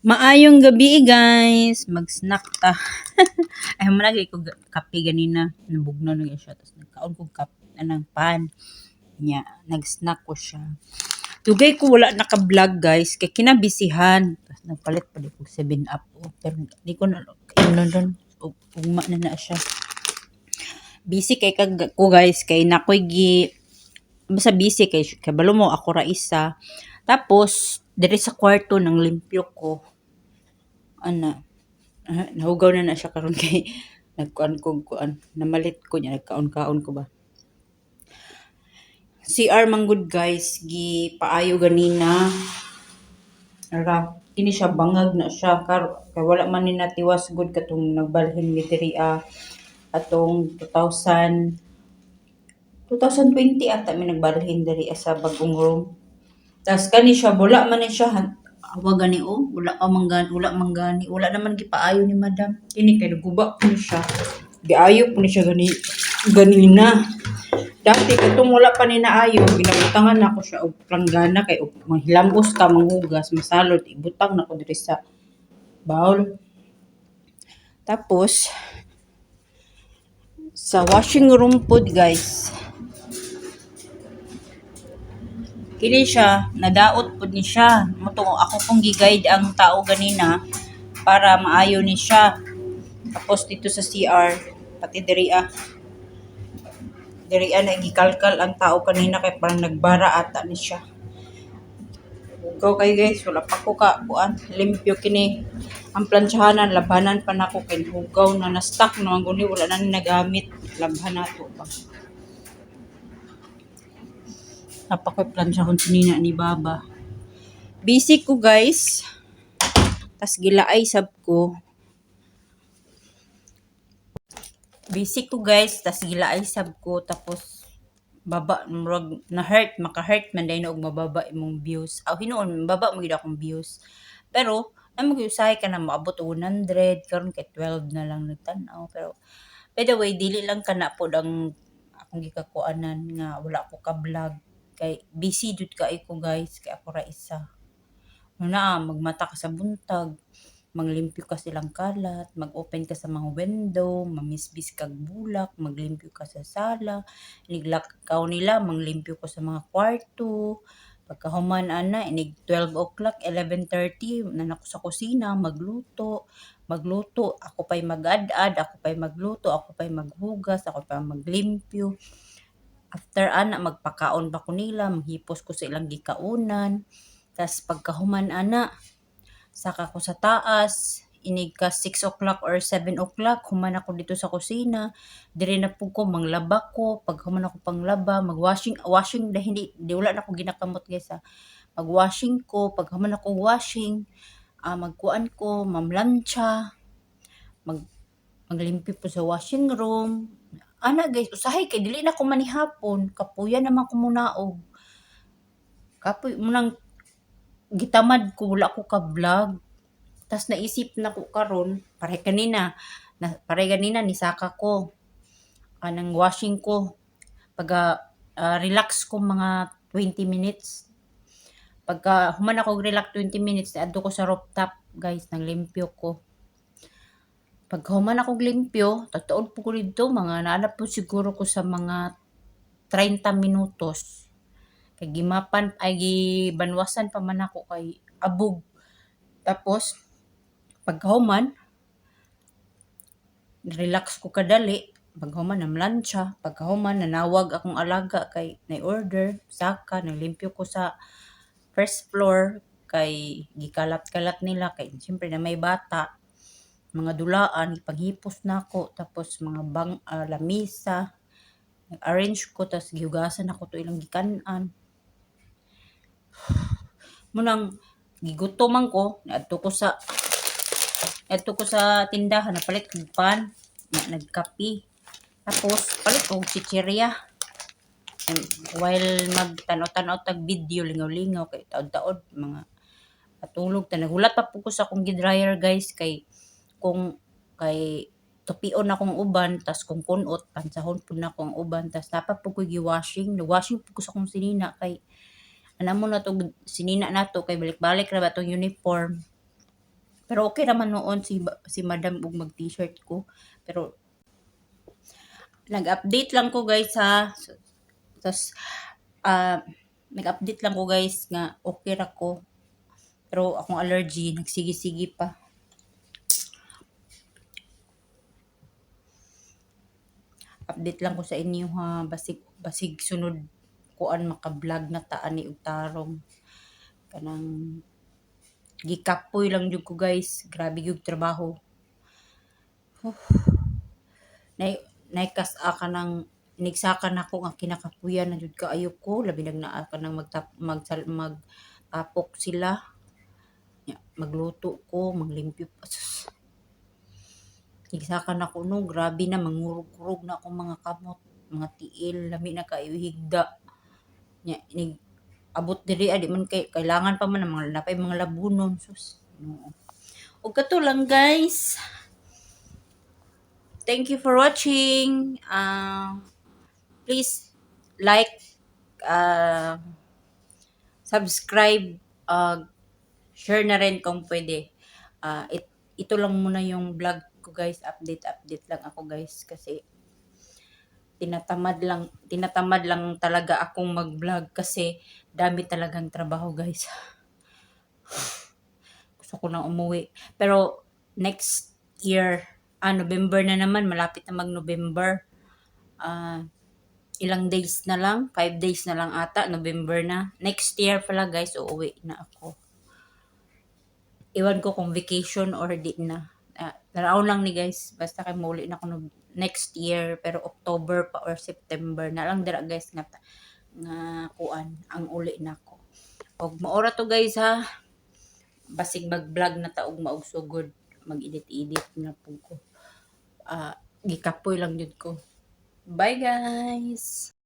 Maayong gabi guys. Mag-snack ta. Ay mo lagi ko kape ganina. Nabugno na siya tapos nagkaon ko kap anang pan. Nya, nag-snack ko siya. Tugay ko wala naka-vlog guys kay kinabisihan. Tapos nagpalit pa di ko 7 up. Oh, pero di ko na ano doon. Ugma na na siya. Busy kay kag ko guys kay nakoy gi basta busy kay kabalo mo ako ra isa. Tapos diri sa kwarto ng limpyo ko. Ana ah, nahugaw na na siya karon kay nagkuan ko kuan namalit ko niya nagkaon-kaon ko ba? CR man good guys gi paayo ganina. Ra kini siya bangag na siya kar kay wala man ni natiwas good katong nagbalhin mi diri ah, atong 2000 2020 ata mi nagbalhin diri ah, sa bagong room tas kani siya wala man ni siya awa gani o wala pa man gani wala man gani wala naman gipaayo ni madam. Kini kay naguba po ni siya. Giayo po ni siya gani ganina. Dati katong wala pa ni naayo ginabutangan na ako siya og planggana kay og mahilambos ka manghugas masalod ibutang na ko diri sa bowl tapos sa washing room pod guys kini siya nadaot pod ni siya moto ako pong gi-guide ang tao ganina para maayo ni siya tapos dito sa CR pati diri ah diri ah na gikalkal ang tao kanina kay parang nagbara ata ni siya Hugaw kay guys, wala pa ko ka, kuan, limpyo kini. Ang plansyahanan, labanan pa nako kay hugaw na na-stuck naman guni, wala na nagamit. Labhan na pa. Napakoy plansyahon sinina ni Baba. Busy ko guys. Tas gilaay sab ko. Busy ko guys, tas gilaay sab ko tapos baba murag na hurt maka hurt man dahil og mababa imong views aw hinuon baba mo gid akong views pero amo gyud usahay ka na maabot og 100 karon kay 12 na lang nagtan-aw pero by the way dili lang kana pod ang akong gikakuanan nga wala ko ka vlog kay busy jud kay ko guys kay ako ra isa. Na magmata ka sa buntag manglimpyo ka silang kalat, mag-open ka sa mga window, mamisbis kag bulak, maglimpyo ka sa sala, niglakaw nila, manglimpyo ko sa mga kwarto, pagkahuman ana, inig 12 o'clock, 11.30, nanak sa kusina, magluto, magluto, ako pa'y mag-ad-ad, ako pa'y magluto, ako pa'y maghugas, ako pa'y maglimpyo. After ana, magpakaon pa ko nila, manghipos ko sa ilang gikaunan, tas pagkahuman ana, saka ko sa taas, inig ka 6 o'clock or 7 o'clock, human ako dito sa kusina, dire na po ko, manglaba ko, pag human ako panglaba, mag-washing, washing, dahil hindi, di wala na ako ginakamot guys ha. Mag-washing ko, pag human ako washing, ah magkuan ko, mamlansya, mag, maglimpyo po sa washing room. Ana guys, usahay kay dili na ko manihapon, kapuya naman ko munaog. Kapoy munang gitamad ko wala ko ka vlog tas naisip na ko karon pare kanina na pare kanina ni saka ko. Anang washing ko. Pag ah, relax ko mga 20 minutes. Pagka human ako relax 20 minutes adto ko sa rooftop guys naglimpyo ko pag human ako limpyo tatuod po ko dito mga naanap po siguro ko sa mga 30 minutos. Kay gimapan ay gibanwasan pa man ako kay abog. Tapos pagkahuman relax ko kadali. Pagkahuman namlansya pagkahuman nanawag akong alaga kay na order saka naglimpyo ko sa first floor kay gikalat-kalat nila kay siyempre na may bata mga dulaan ipaghipos nako tapos mga bang ah, lamisa arrange ko tas gihugasan ako to ilang gikan-an. Munang gigutom man ko adto ko sa adto ko sa tindahan napalit kog pan na nagkapi tapos palit og chichirya. And while magtanaw-tanaw tag video lingaw-lingaw kay taod-taod mga patulog ta nagulat pa po ko sa akong dryer guys kay kung kay tupion akong uban tas kung kunot pansahon pud na akong uban tas dapat po ko gi-washing washing po ko sa akong sinina kay ana mo na to sinina nato kay balik-balik ra ba tong uniform Pero okay naman noon si si Madam ug mag t-shirt ko. Pero nag-update lang ko guys ha. Tapos ah nag-update lang ko guys nga okay ra ko. Pero akong allergy nagsigi-sige pa. Update lang ko sa inyo ha. Basig basig sunod kuan maka-vlog na taan ni og tarong. Kanang gikapoy lang jud ko guys. Grabe yung trabaho. Nay naikas ka ng inigsakan ako nga kinakapuyan na jud kaayo ko labi nag naa ka nang magtap mag, mag tapok sila magluto ko maglimpyo pa. Igsakan ako no grabe na mangurog-kurog na akong mga kamot mga tiil lami na kayo higda nya inig abot diri adi man kay kailangan pa man mga napay mga labunon sus no. ug kato lang guys Thank you for watching. Uh, please like, uh, subscribe, uh, share na rin kung pwede. Uh, it, ito lang muna yung vlog ko guys. Update, update lang ako guys. Kasi tinatamad lang, tinatamad lang talaga akong mag-vlog kasi dami talagang trabaho guys. Gusto ko nang umuwi. Pero next year, ah, November na naman, malapit na mag-November. Ah, ilang days na lang, 5 days na lang ata, November na. Next year pala guys, uuwi na ako. Iwan ko kung vacation or di na. Uh, laraon lang ni guys, basta kay muli na ako no- next year, pero October pa or September na lang dira guys nga, ta- nga kuan, ang uli na ako. Og maora to guys ha, basig mag-vlog na taog maog sugod, mag-edit-edit na po ko. Ah, gikapoy lang jud ko. Bye guys!